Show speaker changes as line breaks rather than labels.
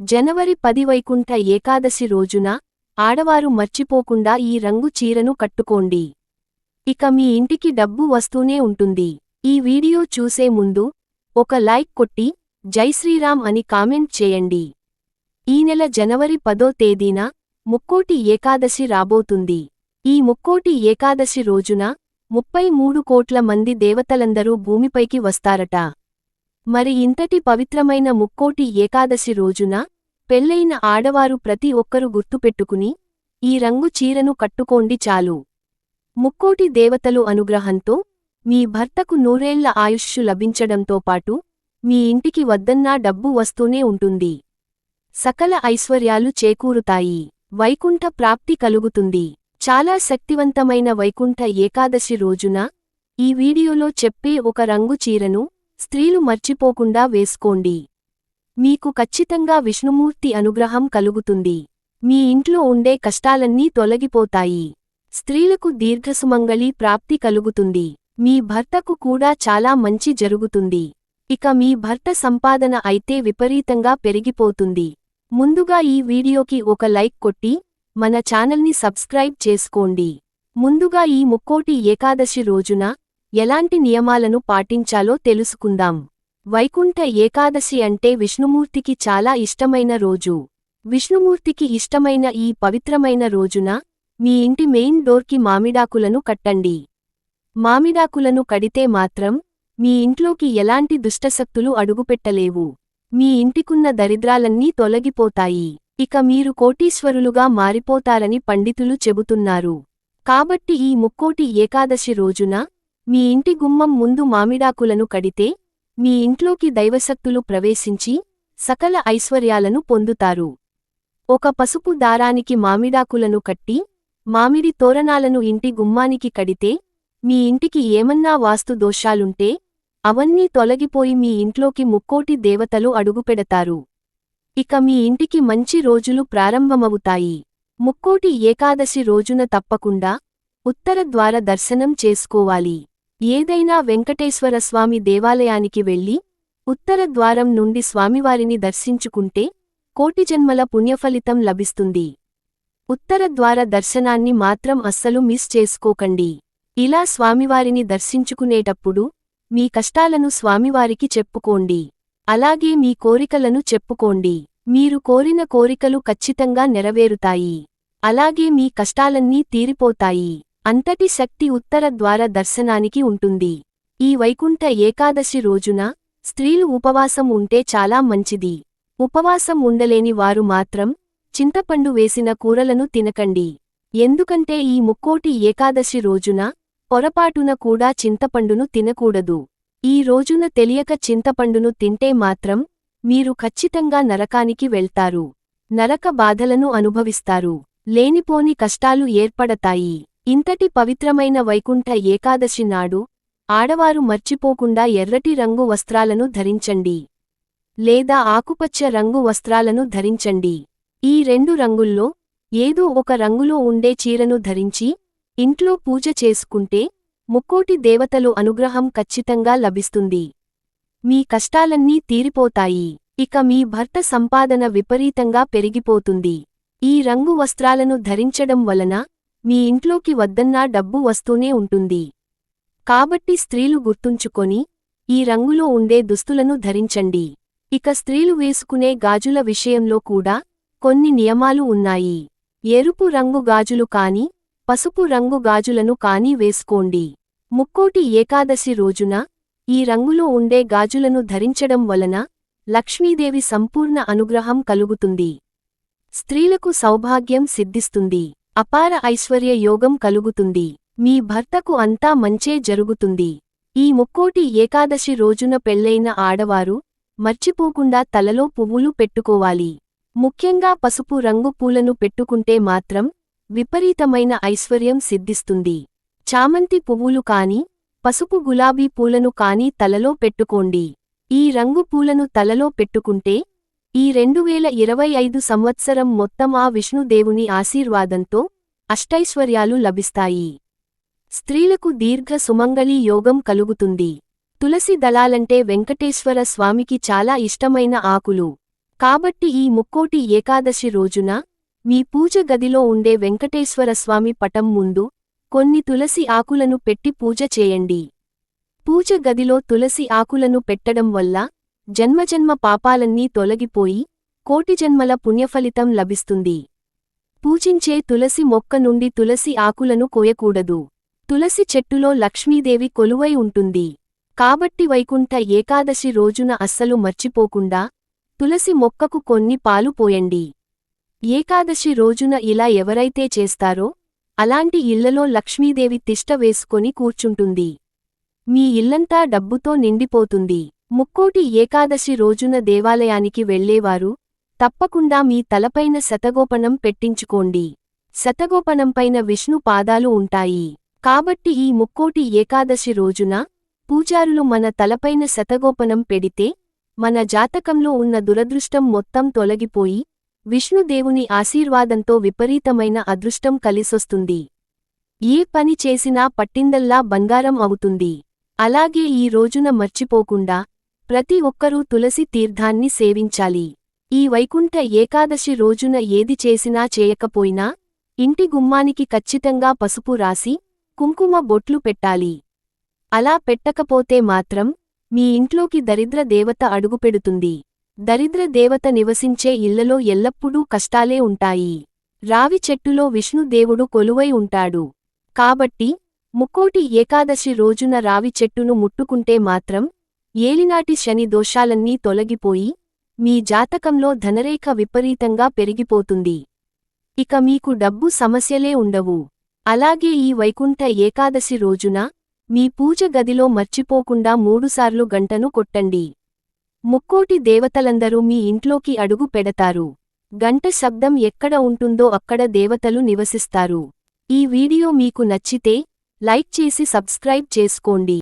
జనవరి పది వైకుంఠ ఏకాదశి రోజున ఆడవారు మర్చిపోకుండా ఈ రంగు చీరను కట్టుకోండి. ఇక మీ ఇంటికి డబ్బు వస్తూనే ఉంటుంది. ఈ వీడియో చూసే ముందు ఒక లైక్ కొట్టి జైశ్రీరామ్ అని కామెంట్ చేయండి. ఈ నెల జనవరి పదో తేదీన ముక్కోటి ఏకాదశి రాబోతుంది. ఈ ముక్కోటి ఏకాదశి రోజున ముప్పై మూడు కోట్ల మంది దేవతలందరూ భూమిపైకి వస్తారట. మరి ఇంతటి పవిత్రమైన ముక్కోటి ఏకాదశి రోజున పెళ్ళైన ఆడవారు ప్రతి ఒక్కరు గుర్తుపెట్టుకుని ఈ రంగు చీరను కట్టుకోండి చాలు. ముక్కోటి దేవతలు అనుగ్రహంతో మీ భర్తకు నూరేళ్ళ ఆయుష్షు లభించడంతో పాటు మీ ఇంటికి వద్దన్నా డబ్బు వస్తూనే ఉంటుంది. సకల ఐశ్వర్యాలు చేకూరుతాయి. వైకుంఠ ప్రాప్తి కలుగుతుంది. చాలా శక్తివంతమైన వైకుంఠ ఏకాదశి రోజున ఈ వీడియోలో చెప్పే ఒక రంగు చీరను స్త్రీలు మర్చిపోకుండా వేసుకోండి. మీకు ఖచ్చితంగా విష్ణుమూర్తి అనుగ్రహం కలుగుతుంది. మీ ఇంట్లో ఉండే కష్టాలన్నీ తొలగిపోతాయి. స్త్రీలకు దీర్ఘసుమంగళి ప్రాప్తి కలుగుతుంది. మీ భర్తకు కూడా చాలా మంచి జరుగుతుంది. ఇక మీ భర్త సంపాదన అయితే విపరీతంగా పెరిగిపోతుంది. ముందుగా ఈ వీడియోకి ఒక లైక్ కొట్టి మన ఛానల్ని సబ్స్క్రైబ్ చేసుకోండి. ముందుగా ఈ ముక్కోటి ఏకాదశి రోజున ఎలాంటి నియమాలను పాటించాలో తెలుసుకుందాం. వైకుంఠ ఏకాదశి అంటే విష్ణుమూర్తికి చాలా ఇష్టమైన రోజు. విష్ణుమూర్తికి ఇష్టమైన ఈ పవిత్రమైన రోజున మీ ఇంటి మెయిన్ డోర్కి మామిడాకులను కట్టండి. మామిడాకులను కడితే మాత్రం మీ ఇంట్లోకి ఎలాంటి దుష్టశక్తులు అడుగుపెట్టలేవు. మీ ఇంటికున్న దరిద్రాలన్నీ తొలగిపోతాయి. ఇక మీరు కోటీశ్వరులుగా మారిపోతారని పండితులు చెబుతున్నారు. కాబట్టి ఈ ముక్కోటి ఏకాదశి రోజున మీ ఇంటి గుమ్మం ముందు మామిడాకులను కడితే మీ ఇంట్లోకి దైవశక్తులు ప్రవేశించి సకల ఐశ్వర్యాలను పొందుతారు. ఒక పసుపు దారానికి మామిడాకులను కట్టి మామిడి తోరణాలను ఇంటి గుమ్మానికి కడితే మీ ఇంటికి ఏమన్నా వాస్తు దోషాలుంటే అవన్నీ తొలగిపోయి మీ ఇంట్లోకి ముక్కోటి దేవతలు అడుగుపెడతారు. ఇక మీ ఇంటికి మంచి రోజులు ప్రారంభమవుతాయి. ముక్కోటి ఏకాదశి రోజున తప్పకుండా ఉత్తర ద్వార దర్శనం చేసుకోవాలి. ఏదైనా వెంకటేశ్వర స్వామి దేవాలయానికి వెళ్ళి ఉత్తర ద్వారం నుండి స్వామివారిని దర్శించుకుంటే కోటి జన్మల పుణ్యఫలితం లభిస్తుంది. ఉత్తర ద్వార దర్శనాన్ని మాత్రం అస్సలు మిస్ చేసుకోకండి. ఇలా స్వామివారిని దర్శించుకునేటప్పుడు మీ కష్టాలను స్వామివారికి చెప్పుకోండి. అలాగే మీ కోరికలను చెప్పుకోండి. మీరు కోరిన కోరికలు ఖచ్చితంగా నెరవేరుతాయి. అలాగే మీ కష్టాలన్నీ తీరిపోతాయి. అంతటి శక్తి ఉత్తర ద్వార దర్శనానికి ఉంటుంది. ఈ వైకుంఠ ఏకాదశి రోజున స్త్రీలు ఉపవాసం ఉంటే చాలా మంచిది. ఉపవాసం ఉండలేని వారు మాత్రం చింతపండు వేసిన కూరలను తినకండి. ఎందుకంటే ఈ ముక్కోటి ఏకాదశి రోజున పొరపాటున కూడా చింతపండును తినకూడదు. ఈ రోజున తెలియక చింతపండును తింటే మాత్రం మీరు ఖచ్చితంగా నరకానికి వెళ్తారు. నరక బాధలను అనుభవిస్తారు. లేనిపోని కష్టాలు ఏర్పడతాయి. ఇంతటి పవిత్రమైన వైకుంఠ ఏకాదశి నాడు ఆడవారు మర్చిపోకుండా ఎర్రటి రంగు వస్త్రాలను ధరించండి. లేదా ఆకుపచ్చ రంగు వస్త్రాలను ధరించండి. ఈ రెండు రంగుల్లో ఏదో ఒక రంగులో ఉండే చీరను ధరించి ఇంట్లో పూజ చేసుకుంటే ముక్కోటి దేవతలు అనుగ్రహం ఖచ్చితంగా లభిస్తుంది. మీ కష్టాలన్నీ తీరిపోతాయి. ఇక మీ భర్త సంపాదన విపరీతంగా పెరిగిపోతుంది. ఈ రంగు వస్త్రాలను ధరించడం వలన మీ ఇంట్లోకి వద్దన్నా డబ్బు వస్తూనే ఉంటుంది. కాబట్టి స్త్రీలు గుర్తుంచుకొని ఈ రంగులో ఉండే దుస్తులను ధరించండి. ఇక స్త్రీలు వేసుకునే గాజుల విషయంలో కూడా కొన్ని నియమాలు ఉన్నాయి. ఎరుపు రంగు గాజులు కాని పసుపు రంగు గాజులను కాని వేసుకోండి. ముక్కోటి ఏకాదశి రోజున ఈ రంగులో ఉండే గాజులను ధరించడం వలన లక్ష్మీదేవి సంపూర్ణ అనుగ్రహం కలుగుతుంది. స్త్రీలకు సౌభాగ్యం సిద్ధిస్తుంది. అపార ఐశ్వర్య యోగం కలుగుతుంది. మీ భర్తకు అంతా మంచే జరుగుతుంది. ఈ ముక్కోటి ఏకాదశి రోజున పెళ్ళైన ఆడవారు మర్చిపోకుండా తలలో పువ్వులు పెట్టుకోవాలి. ముఖ్యంగా పసుపు రంగు పూలను పెట్టుకుంటే మాత్రం విపరీతమైన ఐశ్వర్యం సిద్ధిస్తుంది. చామంతి పువ్వులు కాని పసుపు గులాబీ పూలను కాని తలలో పెట్టుకోండి. ఈ రంగు పూలను తలలో పెట్టుకుంటే ఈ రెండువేల ఇరవై ఐదు సంవత్సరం మొత్తం ఆ విష్ణుదేవుని ఆశీర్వాదంతో అష్టైశ్వర్యాలు లభిస్తాయి. స్త్రీలకు దీర్ఘ సుమంగళీ యోగం కలుగుతుంది. తులసి దళాలంటే వెంకటేశ్వర స్వామికి చాలా ఇష్టమైన ఆకులు. కాబట్టి ఈ ముక్కోటి ఏకాదశి రోజున మీ పూజ గదిలో ఉండే వెంకటేశ్వర స్వామి పటం ముందు కొన్ని తులసి ఆకులను పెట్టి పూజ చేయండి. పూజ గదిలో తులసి ఆకులను పెట్టడం వల్ల జన్మజన్మ పాపాలన్నీ తొలగిపోయి కోటి జన్మల పుణ్యఫలితం లభిస్తుంది. పూజించే తులసి మొక్క నుండి తులసి ఆకులను కోయకూడదు. తులసి చెట్టులో లక్ష్మీదేవి కొలువై ఉంటుంది. కాబట్టి వైకుంఠ ఏకాదశి రోజున అస్సలు మర్చిపోకుండా తులసి మొక్కకు కొన్ని పాలు పోయండి. ఏకాదశి రోజున ఇలా ఎవరైతే చేస్తారో అలాంటి ఇళ్ళలో లక్ష్మీదేవి తిష్ట వేసుకొని కూర్చుంటుంది. మీ ఇల్లంతా డబ్బుతో నిండిపోతుంది. ముక్కోటి ఏకాదశి రోజున దేవాలయానికి వెళ్ళేవారు తప్పకుండా మీ తలపైన శతగోపనం పెట్టించుకోండి. శతగోపనంపైన విష్ణు పాదాలు ఉంటాయి. కాబట్టి ఈ ముక్కోటి ఏకాదశి రోజున పూజారులు మన తలపైన శతగోపనం పెడితే మన జాతకంలో ఉన్న దురదృష్టం మొత్తం తొలగిపోయి విష్ణుదేవుని ఆశీర్వాదంతో విపరీతమైన అదృష్టం కలిసొస్తుంది. ఏ పని చేసినా పట్టిందల్లా బంగారం అవుతుంది. అలాగే ఈ రోజున మర్చిపోకుండా ప్రతి ఒక్కరూ తులసి తీర్థాన్ని సేవించాలి. ఈ వైకుంఠ ఏకాదశి రోజున ఏది చేసినా చేయకపోయినా ఇంటి గుమ్మానికి ఖచ్చితంగా పసుపు రాసి కుంకుమ బొట్లు పెట్టాలి. అలా పెట్టకపోతే మాత్రం మీ ఇంట్లోకి దరిద్ర దేవత అడుగుపెడుతుంది. దరిద్ర దేవత నివసించే ఇళ్ళలో ఎల్లప్పుడూ కష్టాలే ఉంటాయి. రావి చెట్టులో విష్ణుదేవుడు కొలువై ఉంటాడు. కాబట్టి ముక్కోటి ఏకాదశి రోజున రావి చెట్టును ముట్టుకుంటే మాత్రం ఏలినాటి శని దోషాలన్నీ తొలగిపోయి మీ జాతకంలో ధనరేఖ విపరీతంగా పెరిగిపోతుంది. ఇక మీకు డబ్బు సమస్యలే ఉండవు. అలాగే ఈ వైకుంఠ ఏకాదశి రోజున మీ పూజ గదిలో మర్చిపోకుండా మూడుసార్లు గంటను కొట్టండి. ముక్కోటి దేవతలందరూ మీ ఇంట్లోకి అడుగు పెడతారు. గంట శబ్దం ఎక్కడ ఉంటుందో అక్కడ దేవతలు నివసిస్తారు. ఈ వీడియో మీకు నచ్చితే లైక్ చేసి సబ్స్క్రైబ్ చేసుకోండి.